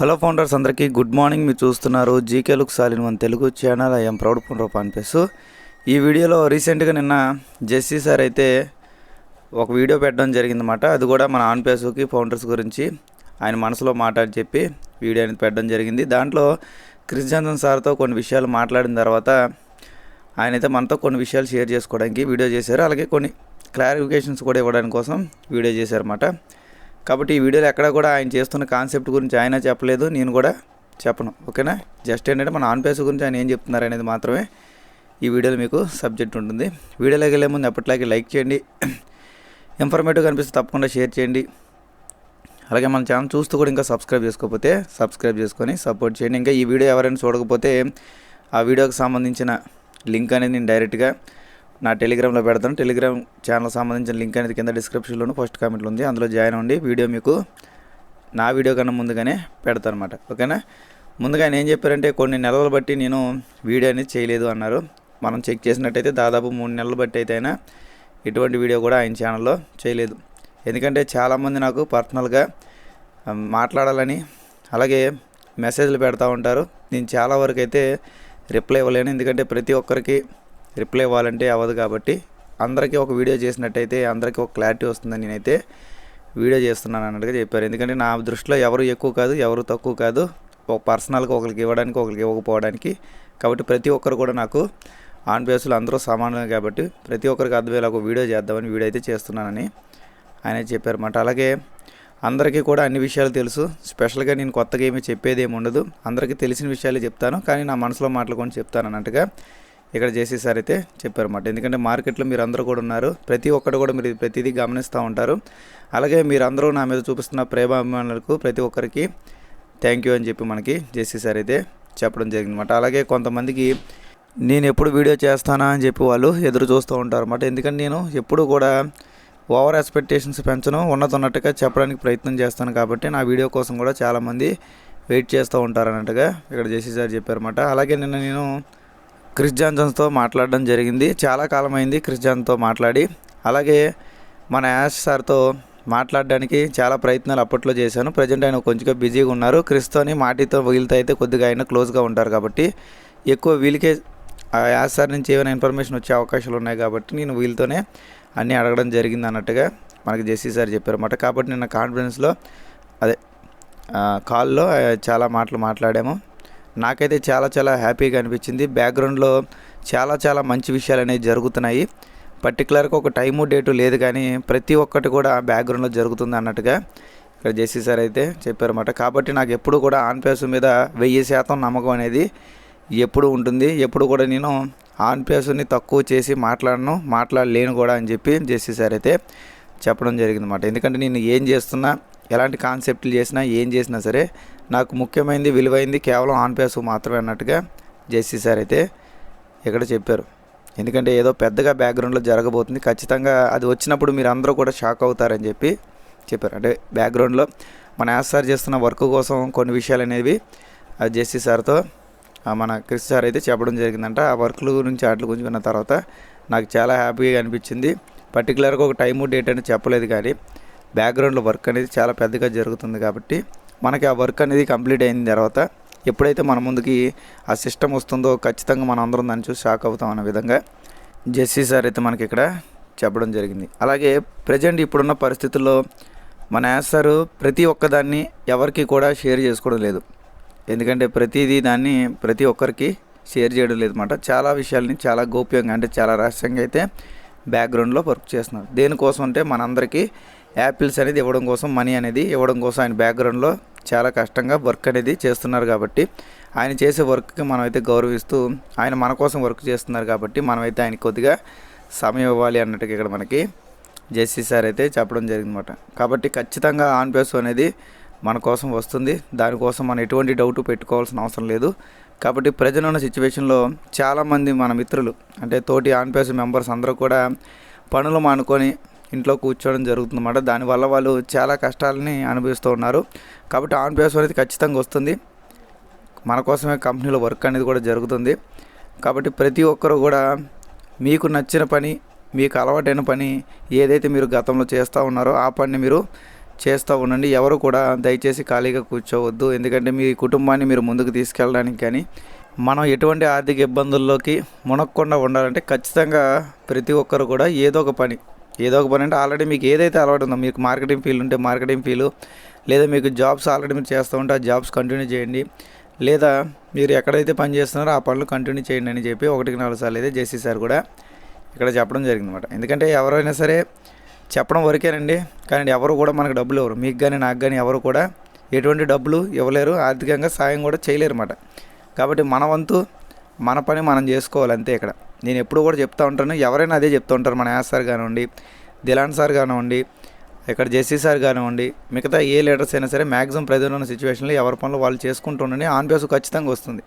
Hello founders అందరికీ good morning. మీరు చూస్తున్నారు GK look సాలిన్ one Telugu channel. I'm proud founder పాన్పేస్ ఈ వీడియోలో రీసెంట్గా నిన్న జెస్సీ సార్ అయితే ఒక వీడియో పెట్టడం జరిగిందన్నమాట. అది కూడా మన ఆన్ పేసుకి ఫౌండర్స్ గురించి ఆయన మనసులో మాట్లాడి చెప్పి వీడియో అనేది పెట్టడం జరిగింది. దాంట్లో క్రిస్ జాన్సన్ సార్తో కొన్ని విషయాలు మాట్లాడిన తర్వాత ఆయన అయితే మనతో కొన్ని విషయాలు షేర్ చేసుకోవడానికి వీడియో చేశారు. అలాగే కొన్ని క్లారిఫికేషన్స్ కూడా ఇవ్వడానికి కోసం వీడియో చేశారన్నమాట. కాబట్టి ఈ వీడియోలో ఎక్కడ కూడా ఆయన చేస్తున్న కాన్సెప్ట్ గురించి ఆయన చెప్పలేదు నేను కూడా చెప్పను. ఓకేనా? జస్ట్ ఏంటంటే మన ఆన్ పేస్ గురించి ఆయన ఏం చెప్తున్నారు అనేది మాత్రమే ఈ వీడియోలో మీకు సబ్జెక్ట్ ఉంటుంది. వీడియోలోకి వెళ్ళే ముందు ఎప్పటిలాగే లైక్ చేయండి. ఇన్ఫర్మేటివ్ కనిపిస్తే తప్పకుండా షేర్ చేయండి. అలాగే మన ఛానల్ చూస్తూ కూడా ఇంకా సబ్స్క్రైబ్ చేసుకోకపోతే సబ్స్క్రైబ్ చేసుకొని సపోర్ట్ చేయండి. ఇంకా ఈ వీడియో ఎవరైనా చూడకపోతే ఆ వీడియోకి సంబంధించిన లింక్ అనేది నేను డైరెక్ట్గా నా టెలిగ్రామ్లో పెడతాను. టెలిగ్రామ్ ఛానల్ సంబంధించిన లింక్ అనేది కింద డిస్క్రిప్షన్లోను ఫస్ట్ కామెంట్లో ఉంది. అందులో జాయిన్ అవ్వండి. వీడియో మీకు నా వీడియో కన్నా ముందుగానే పెడతాను అనమాట ఓకేనా? ముందుగా ఆయన ఏం చెప్పారంటే కొన్ని నెలలు బట్టి నేను వీడియో అనేది చేయలేదు అన్నారు. మనం చెక్ చేసినట్టయితే దాదాపు మూడు నెలలు బట్టి అయితే అయినా ఎటువంటి వీడియో కూడా ఆయన ఛానల్లో చేయలేదు. ఎందుకంటే చాలామంది నాకు పర్సనల్గా మాట్లాడాలని అలాగే మెసేజ్లు పెడతా ఉంటారు. నేను చాలా వరకు అయితే రిప్లై ఇవ్వలేను. ఎందుకంటే ప్రతి ఒక్కరికి రిప్లై ఇవ్వాలంటే అవ్వదు కాబట్టి అందరికీ ఒక వీడియో చేసినట్టయితే అందరికీ ఒక క్లారిటీ వస్తుందని నేనైతే వీడియో చేస్తున్నాను అన్నట్టుగా చెప్పారు. ఎందుకంటే నా దృష్టిలో ఎవరు ఎక్కువ కాదు ఎవరు తక్కువ కాదు. ఒక పర్సనల్గా ఒకరికి ఇవ్వడానికి ఒకరికి ఇవ్వకపోవడానికి. కాబట్టి ప్రతి ఒక్కరు కూడా నాకు ఆన్ బేస్లో అందరూ సమానమే కాబట్టి ప్రతి ఒక్కరికి అర్థమయ్యేలా ఒక వీడియో చేద్దామని వీడియో అయితే చేస్తున్నానని ఆయన చెప్పారన్నమాట అలాగే అందరికీ కూడా అన్ని విషయాలు తెలుసు. స్పెషల్గా నేను కొత్తగా ఏమీ చెప్పేది ఏమి ఉండదు. అందరికీ తెలిసిన విషయాలే చెప్తాను. కానీ నా మనసులో మాటలు చెప్తాను అన్నట్టుగా ఇక్కడ జేసీ అయితే చెప్పారన్నమాట. ఎందుకంటే మార్కెట్లో మీరు అందరూ కూడా ఉన్నారు. ప్రతి ఒక్కరు కూడా మీరు ప్రతిదీ గమనిస్తూ ఉంటారు. అలాగే మీరందరూ నా మీద చూపిస్తున్న ప్రేమాభిమానులకు ప్రతి ఒక్కరికి థ్యాంక్ యూ అని చెప్పి మనకి జేసీ అయితే చెప్పడం జరిగిందన్నమాట. అలాగే కొంతమందికి నేను ఎప్పుడు వీడియో చేస్తానా అని చెప్పి వాళ్ళు ఎదురు చూస్తూ ఉంటారు అన్నమాట ఎందుకంటే నేను ఎప్పుడు కూడా ఓవర్ ఎక్స్పెక్టేషన్స్ పెంచను. ఉన్నతున్నట్టుగా చెప్పడానికి ప్రయత్నం చేస్తాను కాబట్టి నా వీడియో కోసం కూడా చాలామంది వెయిట్ చేస్తూ ఉంటారు అన్నట్టుగా ఇక్కడ జేసీ సార్ చెప్పారన్నమాట. అలాగే నిన్న నేను క్రిస్ జాన్సన్తో మాట్లాడడం జరిగింది. చాలా కాలం అయింది క్రిస్ జాన్తో మాట్లాడి. అలాగే మన యాష్ సార్తో మాట్లాడడానికి చాలా ప్రయత్నాలు అప్పట్లో చేశాను. ప్రజెంట్ ఆయన కొంచెంగా బిజీగా ఉన్నారు. క్రిస్తోని మాటితో వీళ్ళతో అయితే కొద్దిగా ఆయన క్లోజ్గా ఉంటారు కాబట్టి ఎక్కువ వీళ్ళకే ఆ యాష్ సార్ నుంచి ఏమైనా ఇన్ఫర్మేషన్ వచ్చే అవకాశాలు ఉన్నాయి కాబట్టి నేను వీళ్ళతోనే అన్నీ అడగడం జరిగింది అన్నట్టుగా మనకి జెస్సీ సార్ చెప్పారన్నమాట. కాబట్టి నిన్న కాన్ఫిడెన్స్లో అదే కాల్లో చాలా మాటలు మాట్లాడాము. నాకైతే చాలా చాలా హ్యాపీగా అనిపించింది. బ్యాక్గ్రౌండ్లో చాలా చాలా మంచి విషయాలు అనేవి జరుగుతున్నాయి. పర్టికులర్గా ఒక టైము డేటు లేదు కానీ ప్రతి ఒక్కటి కూడా బ్యాక్గ్రౌండ్లో జరుగుతుంది అన్నట్టుగా ఇక్కడ జేసీ సార్ అయితే చెప్పారన్నమాట. కాబట్టి నాకు ఎప్పుడు కూడా ఆన్ పేస్ మీద వెయ్యి శాతం నమ్మకం అనేది ఎప్పుడు ఉంటుంది. ఎప్పుడు కూడా నేను ఆన్ పేస్ని తక్కువ చేసి మాట్లాడను మాట్లాడలేను కూడా అని చెప్పి జేసీ సార్ అయితే చెప్పడం జరిగిందన్నమాట. ఎందుకంటే నేను ఏం చేస్తున్నా ఎలాంటి కాన్సెప్ట్లు చేసినా ఏం చేసినా సరే నాకు ముఖ్యమైనది విలువైంది కేవలం ఆన్ పేసు మాత్రమే అన్నట్టుగా జేసీ సార్ అయితే ఇక్కడ చెప్పారు. ఎందుకంటే ఏదో పెద్దగా బ్యాక్గ్రౌండ్లో జరగబోతుంది. ఖచ్చితంగా అది వచ్చినప్పుడు మీరు అందరూ కూడా షాక్ అవుతారని చెప్పి చెప్పారు. అంటే బ్యాక్గ్రౌండ్లో మన యాస్ సార్ చేస్తున్న వర్క్ కోసం కొన్ని విషయాలు అనేవి అది జెస్సీ సార్తో మన క్రిస్ సార్ అయితే చెప్పడం జరిగిందంట. ఆ వర్క్ల గురించి వాటి గురించి విన్న తర్వాత నాకు చాలా హ్యాపీగా అనిపించింది. పర్టికులర్గా ఒక టైము డేట్ అనేది చెప్పలేదు కానీ బ్యాక్గ్రౌండ్లో వర్క్ అనేది చాలా పెద్దగా జరుగుతుంది కాబట్టి మనకి ఆ వర్క్ అనేది కంప్లీట్ అయిన తర్వాత ఎప్పుడైతే మన ముందుకి ఆ సిస్టమ్ వస్తుందో ఖచ్చితంగా మనం అందరం దాన్ని చూసి షాక్ అవుతాం అన్న విధంగా జెస్సీ సార్ అయితే మనకి ఇక్కడ చెప్పడం జరిగింది. అలాగే ప్రజెంట్ ఇప్పుడున్న పరిస్థితుల్లో మన యాస్ సార్ ప్రతి ఒక్కదాన్ని ఎవరికి కూడా షేర్ చేసుకోవడం లేదు. ఎందుకంటే ప్రతిదీ దాన్ని ప్రతి ఒక్కరికి షేర్ చేయడం లేదన్నమాట. చాలా విషయాల్ని చాలా గోప్యంగా అంటే చాలా రహస్యంగా అయితే బ్యాక్గ్రౌండ్లో వర్క్ చేస్తున్నారు. దేనికోసం అంటే మనందరికీ యాపిల్స్ అనేది ఇవ్వడం కోసం మనీ అనేది ఇవ్వడం కోసం ఆయన బ్యాక్గ్రౌండ్లో చాలా కష్టంగా వర్క్ అనేది చేస్తున్నారు కాబట్టి ఆయన చేసే వర్క్కి మనమైతే గౌరవిస్తూ ఆయన మన కోసం వర్క్ చేస్తున్నారు కాబట్టి మనమైతే ఆయన కొద్దిగా సమయం ఇవ్వాలి అన్నట్టుగా ఇక్కడ మనకి జెస్సీ సార్ అయితే చెప్పడం జరిగిందన్నమాట. కాబట్టి ఖచ్చితంగా ఆన్ పేస్ అనేది మన కోసం వస్తుంది. దానికోసం మనం ఎటువంటి డౌట్ పెట్టుకోవాల్సిన అవసరం లేదు. కాబట్టి ప్రజలు ఉన్న సిచ్యువేషన్లో చాలామంది మన మిత్రులు అంటే తోటి ఆన్ పేస్ మెంబర్స్ అందరూ కూడా పనులు మానుకొని ఇంట్లో కూర్చోవడం జరుగుతుందన్నమాట. దానివల్ల వాళ్ళు చాలా కష్టాలని అనుభవిస్తూ ఉన్నారు. కాబట్టి ఆన్ పేస్ అనేది ఖచ్చితంగా వస్తుంది. మన కోసమే కంపెనీలో వర్క్ అనేది కూడా జరుగుతుంది. కాబట్టి ప్రతి ఒక్కరు కూడా మీకు నచ్చిన పని మీకు అలవాటైన పని ఏదైతే మీరు గతంలో చేస్తూ ఉన్నారో ఆ పనిని మీరు చేస్తూ ఉండండి. ఎవరు కూడా దయచేసి ఖాళీగా కూర్చోవద్దు. ఎందుకంటే మీ కుటుంబాన్ని మీరు ముందుకు తీసుకెళ్ళడానికి కానీ మనం ఎటువంటి ఆర్థిక ఇబ్బందుల్లోకి మునక్కుండా ఉండాలంటే ఖచ్చితంగా ప్రతి ఒక్కరు కూడా ఏదో ఒక పని ఏదో ఒక పని అంటే ఆల్రెడీ మీకు ఏదైతే అలవాటు ఉందో మీకు మార్కెటింగ్ ఫీల్డ్ ఉంటే మార్కెటింగ్ ఫీల్డ్ లేదా మీకు జాబ్స్ ఆల్రెడీ మీరు చేస్తూ ఉంటే ఆ జాబ్స్ కంటిన్యూ చేయండి. లేదా మీరు ఎక్కడైతే పని చేస్తున్నారో ఆ పనులు కంటిన్యూ చేయండి అని చెప్పి ఒకటికి నాలుగు సార్లు అయితే జేసీ సార్ కూడా ఇక్కడ చెప్పడం జరిగింది అనమాట ఎందుకంటే ఎవరైనా సరే చెప్పడం వరకేనండి. కానీ ఎవరు కూడా మనకు డబ్బులు ఇవ్వరు. మీకు కానీ నాకు కానీ ఎవరు కూడా ఎటువంటి డబ్బులు ఇవ్వలేరు. ఆర్థికంగా సాయం కూడా చేయలేరు అన్నమాట కాబట్టి మన వంతు మన పని మనం చేసుకోవాలి అంతే ఇక్కడ. నేను ఎప్పుడు కూడా చెప్తా ఉంటాను. ఎవరైనా అదే చెప్తూ ఉంటారు. మన యాస్ సార్ కానివ్వండి దిలాన్ సార్ కానివ్వండి ఇక్కడ జెస్సీ సార్ కానివ్వండి మిగతా ఏ లీడర్స్ అయినా సరే మ్యాక్సిమం ప్రజలు ఉన్న సిచ్యువేషన్లో ఎవరి పనులు వాళ్ళు చేసుకుంటుండని ఉండండి. ఆన్ బేస్ ఖచ్చితంగా వస్తుంది.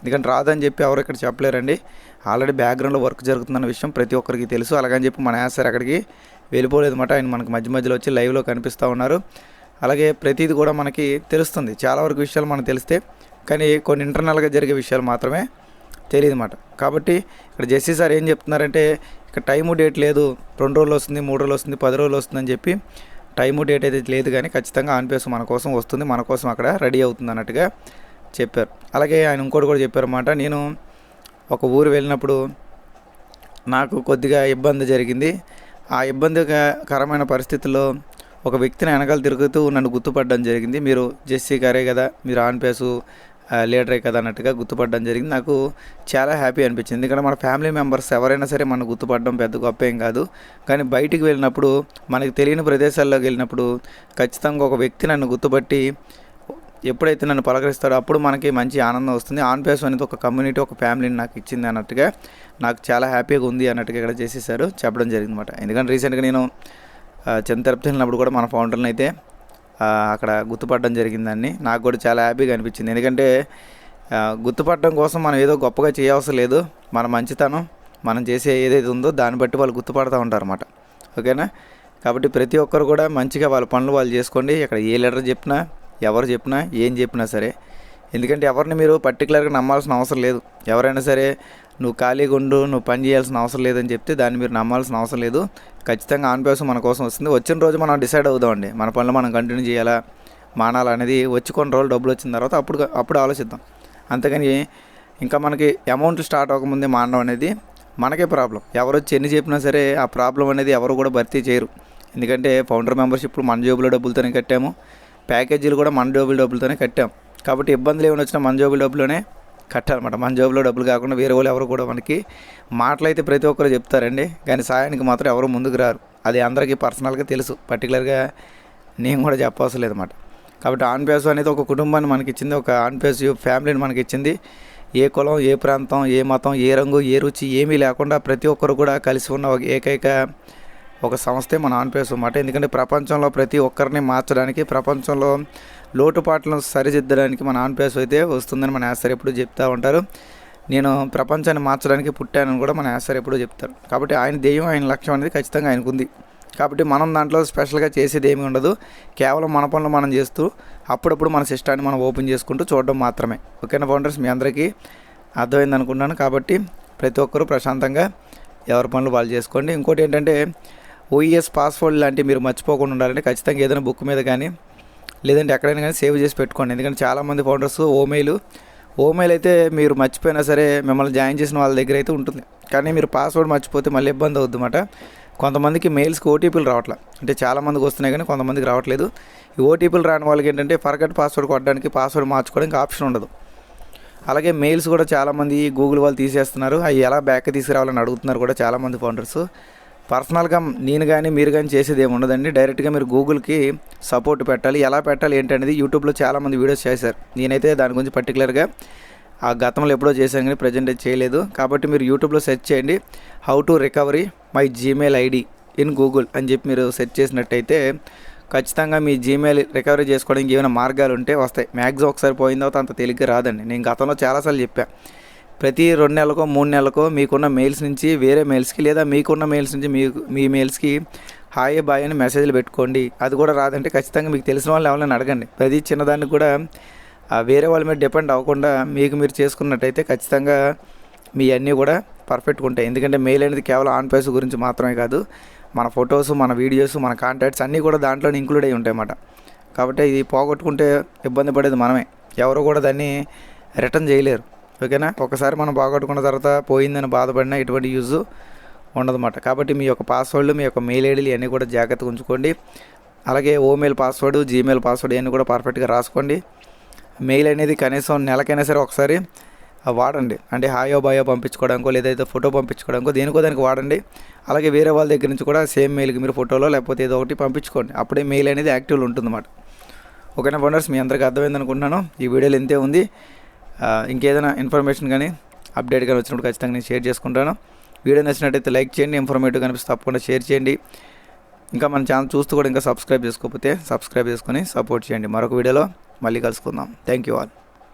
ఎందుకంటే రాదని చెప్పి ఎవరు ఇక్కడ చెప్పలేరండి. ఆల్రెడీ బ్యాక్గ్రౌండ్లో వర్క్ జరుగుతుందన్న విషయం ప్రతి ఒక్కరికి తెలుసు. అలాగని చెప్పి మన యాస్ సార్ అక్కడికి వెళ్ళిపోలేదు అనమాట ఆయన మనకు మధ్య మధ్యలో వచ్చి లైవ్లో కనిపిస్తూ ఉన్నారు. అలాగే ప్రతిది కూడా మనకి తెలుస్తుంది. చాలా వరకు విషయాలు మనకు తెలిస్తే కానీ కొన్ని ఇంటర్నల్గా జరిగే విషయాలు మాత్రమే తెలియదు అన్నమాట కాబట్టి ఇక్కడ జెస్సీ సార్ ఏం చెప్తున్నారంటే ఇక్కడ టైము డేట్ లేదు రెండు రోజులు వస్తుంది మూడు రోజులు వస్తుంది పది రోజులు వస్తుందని చెప్పి టైము డేట్ అయితే లేదు కానీ ఖచ్చితంగా ఆన్ పేస్ మన కోసం వస్తుంది మన కోసం అక్కడ రెడీ అవుతుంది అన్నట్టుగా చెప్పారు. అలాగే ఆయన ఇంకోటి కూడా చెప్పారన్నమాట నేను ఒక ఊరు వెళ్ళినప్పుడు నాకు కొద్దిగా ఇబ్బంది జరిగింది. ఆ ఇబ్బందికరమైన పరిస్థితుల్లో ఒక వ్యక్తిని వెనకాల తిరుగుతూ నన్ను గుర్తుపడడం జరిగింది. మీరు జెస్సీ గారే కదా మీరు ఆన్ పేసు లీడరే కదా అన్నట్టుగా గుర్తుపడడం జరిగింది. నాకు చాలా హ్యాపీ అనిపించింది. ఎందుకంటే మన ఫ్యామిలీ మెంబర్స్ ఎవరైనా సరే మనం గుర్తుపడడం పెద్ద గొప్ప ఏం కాదు. కానీ బయటికి వెళ్ళినప్పుడు మనకు తెలియని ప్రదేశాల్లోకి వెళ్ళినప్పుడు ఖచ్చితంగా ఒక వ్యక్తి నన్ను గుర్తుపట్టి ఎప్పుడైతే నన్ను పలకరిస్తాడో అప్పుడు మనకి మంచి ఆనందం వస్తుంది. ఆన్పేస్ అనేది ఒక కమ్యూనిటీ ఒక ఫ్యామిలీని నాకు ఇచ్చింది అన్నట్టుగా నాకు చాలా హ్యాపీగా ఉంది అన్నట్టుగా ఇక్కడ చేసేసారు. చెప్పడం జరిగింది అనమాట ఎందుకంటే రీసెంట్గా నేను చిన్న తిరుపతి వెళ్ళినప్పుడు కూడా మన ఫౌండర్ని అయితే అక్కడ గుర్తుపట్టడం జరిగిందని నాకు కూడా చాలా హ్యాపీగా అనిపించింది. ఎందుకంటే గుర్తుపట్టడం కోసం మనం ఏదో గొప్పగా చేయవసరం లేదు. మన మంచితనం మనం చేసే ఏదైతే ఉందో దాన్ని బట్టి వాళ్ళు గుర్తుపడుతూ ఉంటారు అన్నమాట ఓకేనా? కాబట్టి ప్రతి ఒక్కరు కూడా మంచిగా వాళ్ళ పనులు వాళ్ళు చేసుకోండి. ఇక్కడ ఏ లెటర్ చెప్పినా ఎవరు చెప్పినా ఏం చెప్పినా సరే. ఎందుకంటే ఎవరిని మీరు పర్టికులర్గా నమ్మాల్సిన అవసరం లేదు. ఎవరైనా సరే నువ్వు ఖాళీగా ఉండు నువ్వు పని చేయాల్సిన అవసరం లేదని చెప్తే దాన్ని మీరు నమ్మాల్సిన అవసరం లేదు. ఖచ్చితంగా ఆన్పేసం మన కోసం వస్తుంది. వచ్చిన రోజు మనం డిసైడ్ అవుదామండి. మన పనులు మనం కంటిన్యూ చేయాలా మానాలా అనేది వచ్చి కొన్ని రోజులు డబ్బులు వచ్చిన తర్వాత అప్పుడు అప్పుడు ఆలోచిద్దాం. అంతకని ఇంకా మనకి అమౌంట్ స్టార్ట్ అవ్వకముందే మానడం అనేది మనకే ప్రాబ్లం ఎవరు వచ్చి ఎన్ని చెప్పినా సరే ఆ ప్రాబ్లం అనేది ఎవరు కూడా భర్తీ చేయరు. ఎందుకంటే ఫౌండర్ మెంబర్షిప్ మన జోబులో డబ్బులతోనే కట్టాము. ప్యాకేజీలు కూడా మన జోబుల డబ్బులతోనే కట్టాం. కాబట్టి ఇబ్బందులు ఏమైనా వచ్చినా మన జోబుల డబ్బులోనే కట్టాలన్నమాట మన జేబులో డబ్బులు కాకుండా వేరే వాళ్ళు ఎవరు కూడా మనకి మాటలైతే ప్రతి ఒక్కరు చెప్తారండి. కానీ సాయానికి మాత్రం ఎవరు ముందుకు రారు. అది అందరికీ పర్సనల్గా తెలుసు. పర్టికులర్గా నేను కూడా చెప్పవసరం లేదన్నమాట కాబట్టి ఆన్పేసు అనేది ఒక కుటుంబాన్ని మనకి ఇచ్చింది ఒక ఆన్పేసు ఫ్యామిలీని మనకి ఇచ్చింది ఏ కులం ఏ ప్రాంతం ఏ మతం ఏ రంగు ఏ రుచి ఏమీ లేకుండా ప్రతి ఒక్కరు కూడా కలిసి ఉన్న ఒక ఏకైక ఒక సంస్థే మన ఆన్ అన్నమాట. ఎందుకంటే ప్రపంచంలో ప్రతి ఒక్కరిని మార్చడానికి ప్రపంచంలో లోటుపాట్లను సరిదిద్దడానికి మన ఆన్పేస్ అయితే వస్తుందని మన యాసర్ ఎప్పుడు చెప్తూ ఉంటారు. నేను ప్రపంచాన్ని మార్చడానికి పుట్టానని కూడా మన యాసర్ ఎప్పుడు చెప్తారు. కాబట్టి ఆయన దెయ్యం ఆయన లక్ష్యం అనేది ఖచ్చితంగా ఆయనకు ఉంది. కాబట్టి మనం దాంట్లో స్పెషల్గా చేసేది ఏమి ఉండదు. కేవలం మన పనులు మనం చేస్తూ అప్పుడప్పుడు మన సిస్టాన్ని మనం ఓపెన్ చేసుకుంటూ చూడడం మాత్రమే. ఓకేనా ఫౌండర్స్? మీ అందరికీ అర్థమైంది అనుకుంటున్నాను. కాబట్టి ప్రతి ఒక్కరూ ప్రశాంతంగా ఎవరి పనులు వాళ్ళు చేసుకోండి. ఇంకోటి ఏంటంటే ఓఈఎస్ పాస్వర్డ్ లాంటివి మీరు మర్చిపోకుండా ఉండాలంటే ఖచ్చితంగా ఏదైనా బుక్ మీద కానీ లేదంటే ఎక్కడైనా కానీ సేవ్ చేసి పెట్టుకోండి. ఎందుకంటే చాలామంది ఫౌండర్స్ ఓమెయిల్ ఓమెయిల్ అయితే మీరు మర్చిపోయినా సరే మిమ్మల్ని జాయిన్ చేసిన వాళ్ళ దగ్గర అయితే ఉంటుంది. కానీ మీరు పాస్వర్డ్ మర్చిపోతే మళ్ళీ ఇబ్బంది అవుద్ది అన్నమాట కొంతమందికి మెయిల్స్కి ఓటీపీలు రావట్లే. అంటే చాలామందికి వస్తున్నాయి కానీ కొంతమందికి రావట్లేదు. ఈ ఓటీపీలు రాని వాళ్ళకి ఏంటంటే ఫర్గట్ పాస్వర్డ్ కొట్టడానికి పాస్వర్డ్ మార్చుకోవడానికి ఆప్షన్ ఉండదు. అలాగే మెయిల్స్ కూడా చాలామంది గూగుల్ వాళ్ళు తీసేస్తున్నారు. అవి ఎలా బ్యాక్ తీసుకురావాలని అడుగుతున్నారు కూడా చాలామంది ఫౌండర్స్. పర్సనల్గా నేను కానీ మీరు కానీ చేసేది ఏమి ఉండదండి. డైరెక్ట్గా మీరు గూగుల్కి సపోర్ట్ పెట్టాలి. ఎలా పెట్టాలి ఏంటనేది యూట్యూబ్లో చాలామంది వీడియోస్ చేశారు. నేనైతే దాని గురించి పర్టికులర్గా ఆ గతంలో ఎప్పుడో చేశాను కానీ ప్రజెంట్ అయితే చేయలేదు. కాబట్టి మీరు యూట్యూబ్లో సెర్చ్ చేయండి. How to recovery my Gmail ID in Google అని చెప్పి మీరు సెర్చ్ చేసినట్టయితే ఖచ్చితంగా మీ జీమెయిల్ రికవరీ చేసుకోవడానికి ఏమైనా మార్గాలు ఉంటే వస్తాయి. మ్యాక్సిమం ఒకసారి పోయిన తర్వాత అంత తేలిగ్గా రాదండి. నేను గతంలో చాలాసార్లు చెప్పాను ప్రతి రెండు నెలలకో మూడు నెలలకో మీకున్న మెయిల్స్ నుంచి వేరే మెయిల్స్కి లేదా మీకున్న మెయిల్స్ నుంచి మీ మీ మెయిల్స్కి హాయ్ బాయ్ అని మెసేజ్లు పెట్టుకోండి. అది కూడా రాదంటే ఖచ్చితంగా మీకు తెలిసిన వాళ్ళు ఎవరైనా అడగండి. ప్రతి చిన్నదాన్ని కూడా వేరే వాళ్ళ మీద డిపెండ్ అవ్వకుండా మీకు మీరు చేసుకున్నట్టయితే ఖచ్చితంగా మీ అన్నీ కూడా పర్ఫెక్ట్గా ఉంటాయి. ఎందుకంటే మెయిల్ అనేది కేవలం ఆన్ పేస్ గురించి మాత్రమే కాదు. మన ఫొటోస్ మన వీడియోస్ మన కాంటాక్ట్స్ అన్నీ కూడా దాంట్లో ఇంక్లూడ్ అయి ఉంటాయి అన్నమాట. కాబట్టి ఇది పోగొట్టుకుంటే ఇబ్బంది పడేది మనమే. ఎవరు కూడా దాన్ని రిటర్న్ చేయలేరు. ఓకేనా? ఒకసారి మనం పోగొట్టుకున్న తర్వాత పోయిందని బాధపడినా ఎటువంటి యూజ్ ఉండదన్నమాట. కాబట్టి మీ యొక్క పాస్వర్డ్లు మీ యొక్క మెయిల్ ఐడీలు ఇవన్నీ కూడా జాగ్రత్తగా ఉంచుకోండి. అలాగే ఓమెయిల్ పాస్వర్డ్ జీమెయిల్ పాస్వర్డ్ ఇవన్నీ కూడా పర్ఫెక్ట్గా రాసుకోండి. మెయిల్ అనేది కనీసం నెలకైనా సరే ఒకసారి వాడండి. అంటే హాయో బాయో పంపించుకోవడానికో లేదైతే ఫోటో పంపించుకోవడానికో దేనికో దానికి వాడండి. అలాగే వేరే వాళ్ళ దగ్గర నుంచి కూడా సేమ్ మెయిల్కి మీరు ఫోటోలో లేకపోతే ఏదో ఒకటి పంపించుకోండి. అప్పుడే మెయిల్ అనేది యాక్టివ్లో ఉంటుందన్నమాట. ఓకేనా వండర్స్ మీ అందరికీ అర్థమైంది అనుకుంటున్నాను ఈ వీడియోలో ఇంతే ఉంది. ఇంకేదైనా ఇన్ఫర్మేషన్ కానీ అప్డేట్ కానీ వచ్చినప్పుడు ఖచ్చితంగా నేను షేర్ చేసుకుంటాను. వీడియో నచ్చినట్టయితే లైక్ చేయండి ఇన్ఫర్మేటివ్ కనిపిస్తే తప్పకుండా షేర్ చేయండి. ఇంకా మన ఛానల్ చూస్తూ కూడా ఇంకా సబ్స్క్రైబ్ చేసుకోకపోతే సబ్స్క్రైబ్ చేసుకొని సపోర్ట్ చేయండి. మరొక వీడియోలో మళ్ళీ కలుసుకుందాం. Thank you all